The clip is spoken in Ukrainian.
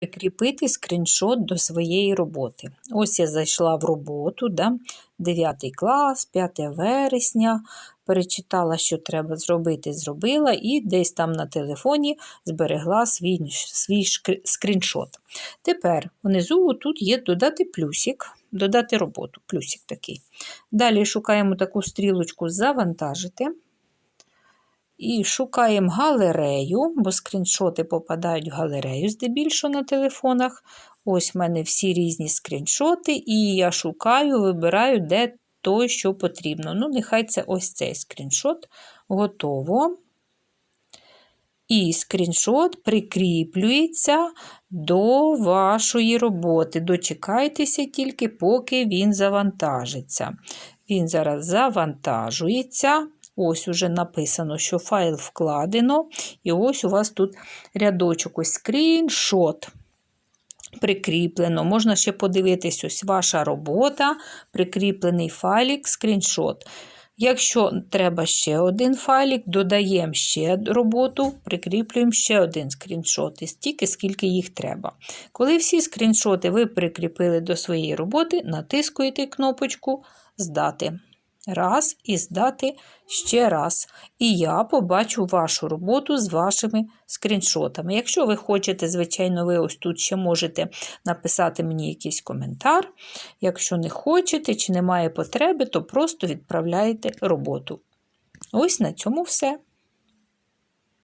прикріпити скріншот до своєї роботи. Ось я зайшла в роботу, да? 9 клас, 5 вересня, перечитала, що треба зробити, зробила, і десь там на телефоні зберегла свій, свій скріншот. Тепер внизу тут є додати плюсик, додати роботу, плюсик такий. Далі шукаємо таку стрілочку завантажити. І шукаємо галерею, бо скріншоти попадають в галерею здебільшого на телефонах. Ось в мене всі різні скріншоти, і я шукаю, вибираю, де той, що потрібно. Ну, нехай це ось цей скріншот. Готово. І скріншот прикріплюється до вашої роботи. Дочекайтеся тільки, поки він завантажиться. Він зараз завантажується. Ось уже написано, що файл вкладено. І ось у вас тут рядочок, ось скріншот. Прикріплено. Можна ще подивитись, ось ваша робота, прикріплений файлик, скріншот. Якщо треба ще один файлик, додаємо ще роботу, прикріплюємо ще один скріншот, і стільки, скільки їх треба. Коли всі скріншоти ви прикріпили до своєї роботи, натискуєте кнопочку Здати. Раз і здати ще раз. І я побачу вашу роботу з вашими скріншотами. Якщо ви хочете, звичайно, ви ось тут ще можете написати мені якийсь коментар. Якщо не хочете чи немає потреби, то просто відправляєте роботу. Ось на цьому все.